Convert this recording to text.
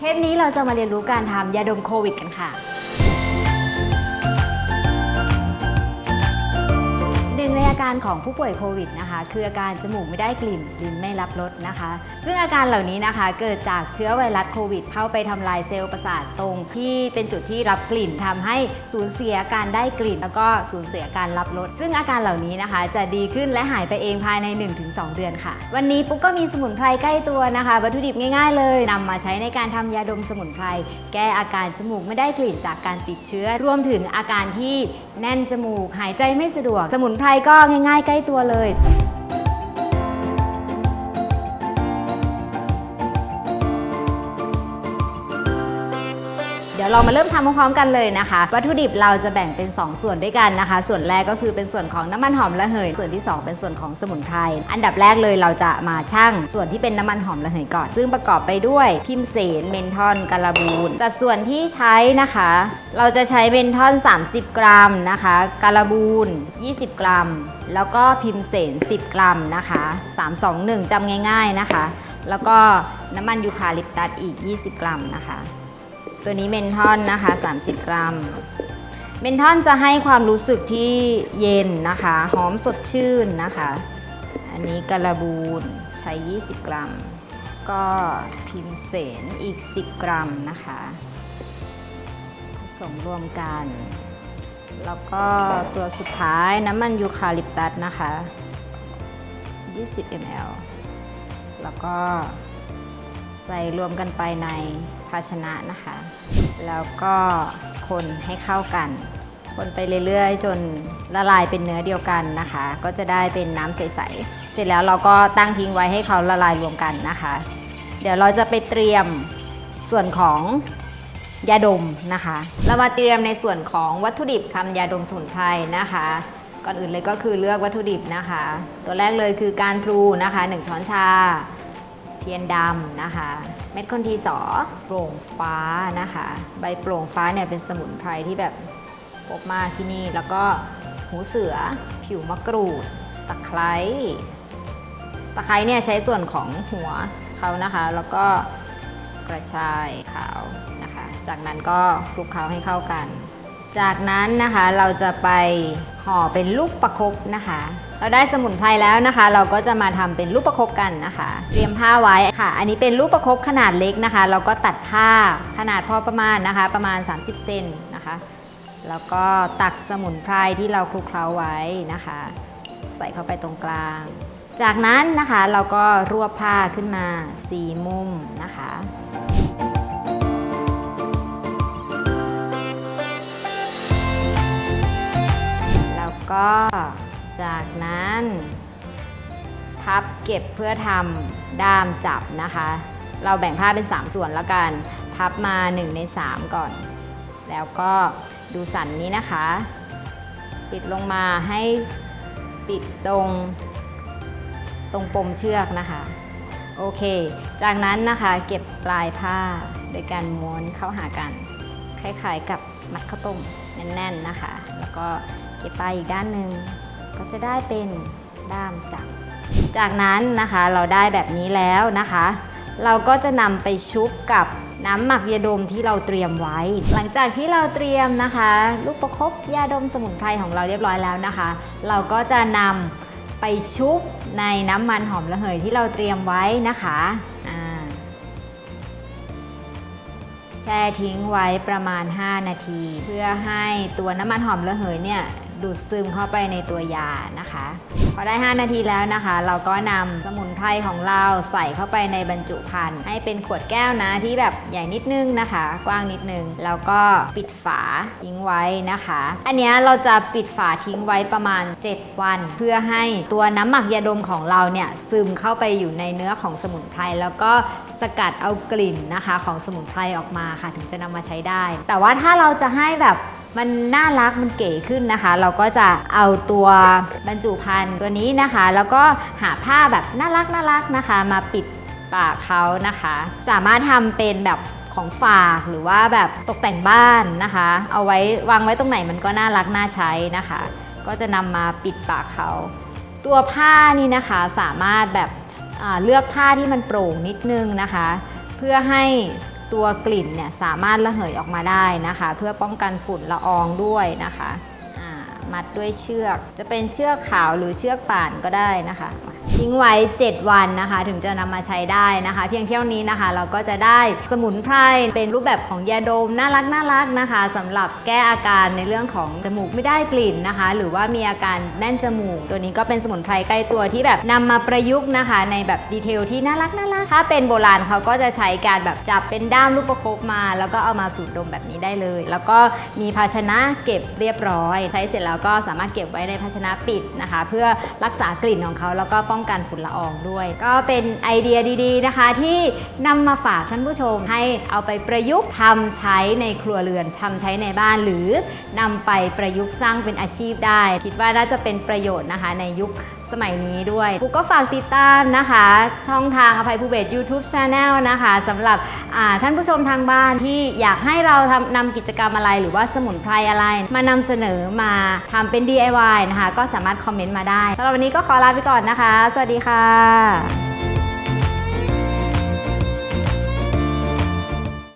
เทปนี้เราจะมาเรียนรู้การทำยาดมโควิดกันค่ะ งในอาการของผู้ป่วยโควิดนะคะ คืออาการจมูกไม่ได้กลิ่นลิ้นไม่รับรสนะคะ ซึ่งอาการเหล่านี้นะคะ เกิดจากเชื้อไวรัสโควิด เข้าไปทำลายเซลล์ประสาทตรงที่เป็นจุดที่รับกลิ่นทำให้สูญเสียการได้กลิ่น แล้วก็สูญเสียการรับรสซึ่งอาการเหล่านี้นะคะ จะดีขึ้นและหายไปเองภายใน 1-2 เดือนค่ะ วันนี้ปุ๊กก็มีสมุนไพรใกล้ตัวนะคะวัตถุดิบง่าย ๆ เลยนำมาใช้ในการทำยาดมสมุนไพรแก้อาการจมูกไม่ได้กลิ่นจากการติดเชื้อรวมถึงอาการที่แน่นจมูกหายใจไม่สะดวก สมุนไพรก็ง่าย ๆ ใกล้ตัวเลย ดี๋ยวเรามาเริ่มทำพร้อมๆกันเลยนะคะ วัตถุดิบเราจะแบ่งเป็น 2 ส่วนด้วยกันนะคะ ส่วนแรกก็คือเป็นส่วนของน้ำมันหอมระเหย ส่วนที่ 2 เป็นส่วนของสมุนไพร อันดับแรกเลยเราจะมาชั่งส่วนที่เป็นน้ำมันหอมระเหยก่อน ซึ่งประกอบไปด้วยพิมเสน เมนทอนกาลาบูนสัดส่วนที่ใช้นะคะ เราจะใช้เมนทอน 30 กรัมนะคะกาลาบูน20 กรัม แล้วก็พิมเสน 10 กรัมนะคะ321จำง่าย ๆนะคะ แล้วก็น้ำมันยูคาลิปตัสอีก 20 กรัมนะคะ ตัวนี้เมนทอนนะคะ 30 กรัม เมนทอนจะให้ความรู้สึกที่เย็นนะคะ หอมสดชื่นนะคะ อันนี้กระบูนใช้ 20 กรัม ก็พิมเสนอีก 10 กรัมนะคะ ผสมรวมกัน แล้วก็ตัวสุดท้ายน้ำมันยูคาลิปตัสนะคะ 20 ml แล้วก็ ใส่รวมกันไปในภาชนะนะคะ แล้วก็คนให้เข้ากัน คนไปเรื่อยๆ จนละลายเป็นเนื้อเดียวกันนะคะ ก็จะได้เป็นน้ำใสๆ เสร็จแล้วเราก็ตั้งทิ้งไว้ให้เขาละลายรวมกันนะคะ เดี๋ยวเราจะไปเตรียมส่วนของยาดมนะคะ เรามาเตรียมในส่วนของวัตถุดิบทำยาดมสมุนไพรนะคะ ก่อนอื่นเลยก็คือเลือกวัตถุดิบนะคะ ตัวแรกเลยคือการพลูนะคะ 1 ช้อนชา ทียนดำนะคะ เม็ดคนทีสอโปร่งฟ้านะคะ ใบโปร่งฟ้าเนี่ยเป็นสมุนไพรที่แบบพบมากที่นี่ แล้วก็หูเสือ ผิวมะกรูด ตะไคร้ ตะไคร้เนี่ยใช้ส่วนของหัวเขานะคะ แล้วก็กระชายขาวนะคะ จากนั้นก็คลุกเคล้าให้เข้ากัน จากนั้นนะคะเราจะไปห่อเป็นลูกประคบนะคะ เราได้สมุนไพรแล้วนะคะ เราก็จะมาทำเป็นลูกประคบกันนะคะ เตรียมผ้าไว้ค่ะ อันนี้เป็นลูกประคบขนาดเล็กนะคะ เราก็ตัดผ้าขนาดพอประมาณนะคะ ประมาณ 30เซนนะคะ แล้วก็ตักสมุนไพรที่เราคลุกเคล้าไว้นะคะ ใส่เข้าไปตรงกลาง จากนั้นนะคะเราก็รวบผ้าขึ้นมาสีมุมนะคะ ก็จากนั้นพับเก็บเพื่อทำด้ามจับนะคะ เราแบ่งผ้าเป็น 3 ส่วนแล้วกัน พับมา 1 ใน 3 ก่อน แล้วก็ดูสันนี้นะคะ ปิดลงมาให้ปิดตรงตรงปมเชือกนะคะ โอเค จากนั้นนะคะเก็บปลายผ้าโดยการม้วนเข้าหากัน คล้ายๆกับมัดข้าวต้มแน่นๆนะคะ แล้วก็เก็ บปลายอีกด้านหนึ่งก็จะได้เป็นด้ามจับ จากนั้นนะคะเราได้แบบนี้แล้วนะคะ เราก็จะนำไปชุบกับน้ำหมักยาดมที่เราเตรียมไว้ หลังจากที่เราเตรียมนะคะ ลูกประคบยาดมสมุนไพรของเราเรียบร้อยแล้วนะคะ เราก็จะนำไปชุบในน้ำมันหอมระเหยที่เราเตรียมไว้นะคะแช่ทิ้งไว้ประมาณ 5 นาที เพื่อให้ตัวน้ำมันหอมระเหยเนี่ย ดูดซึมเข้าไปในตัวยานะคะ พอได้ 5 นาทีแล้วนะคะ เราก็นำสมุนไพรของเราใส่เข้าไปในบรรจุภัณฑ์ให้เป็นขวดแก้วนะที่แบบใหญ่นิดนึงนะคะ กว้างนิดนึง แล้วก็ปิดฝาทิ้งไว้นะคะ อันนี้เราจะปิดฝาทิ้งไว้ประมาณ 7 วัน เพื่อให้ตัวน้ำหมักยาดมของเราเนี่ยซึมเข้าไปอยู่ในเนื้อของสมุนไพรแล้วก็สกัดเอากลิ่นนะคะ ของสมุนไพรออกมาค่ะ ถึงจะนำมาใช้ได้ แต่ว่าถ้าเราจะให้แบบ มันน่ารักมันเก๋ขึ้นนะคะ เราก็จะเอาตัวบรรจุภัณฑ์ตัวนี้นะคะ แล้วก็หาผ้าแบบน่ารักน่ารักนะคะ มาปิดปากเขานะคะ สามารถทำเป็นแบบของฝากหรือว่าแบบตกแต่งบ้านนะคะ เอาไว้วางไว้ตรงไหนมันก็น่ารักน่าใช้นะคะ ก็จะนำมาปิดปากเขา ตัวผ้านี่นะคะสามารถแบบเลือกผ้าที่มันโปร่งนิดนึงนะคะ เพื่อให้ ตัวกลิ่นเนี่ยสามารถระเหยออกมาได้นะคะ เพื่อป้องกันฝุ่นละอองด้วยนะคะ มัดด้วยเชือก จะเป็นเชือกขาวหรือเชือกป่านก็ได้นะคะ ทิ้งไว้ 7 วันนะคะ ถึงจะนำมาใช้ได้นะคะ เพียงเท่านี้นะคะ เราก็จะได้สมุนไพรเป็นรูปแบบของยาดมน่ารักน่ารักนะคะสำหรับแก้อาการในเรื่องของจมูกไม่ได้กลิ่นนะคะ หรือว่ามีอาการแน่นจมูก ตัวนี้ก็เป็นสมุนไพรใกล้ตัวที่แบบนำมาประยุกต์นะคะ ในแบบดีเทลที่น่ารักน่ารักถ้าเป็นโบราณเขาก็จะใช้การแบบจับเป็นด้ามลูกประคบมา แล้วก็เอามาสูดดมแบบนี้ได้เลย แล้วก็มีภาชนะเก็บเรียบร้อย ใช้เสร็จแล้วก็สามารถเก็บไว้ในภาชนะปิดนะคะ เพื่อรักษากลิ่นของเขาแล้วก็ป้องกันฝุ่นละอองด้วย ก็เป็นไอเดียดีๆนะคะ ที่นำมาฝากท่านผู้ชมให้เอาไปประยุกต์ทำใช้ในครัวเรือนทำใช้ในบ้านหรือนำไปประยุกต์สร้างเป็นอาชีพได้ คิดว่าน่าจะเป็นประโยชน์นะคะในยุคสมัยนี้ด้วยปุ๊กก็ฝากติดตามนะคะ ช่องทางอภัยภูเบศ YouTube Channel นะคะสำหรับท่านผู้ชมทางบ้านที่อยากให้เราทำนำกิจกรรมอะไรหรือว่าสมุนไพรอะไร มานำเสนอมาทำเป็น DIY นะคะ ก็สามารถคอมเมนต์มาได้สำหรับวันนี้ก็ขอลาไปก่อนนะคะ สวัสดีค่ะ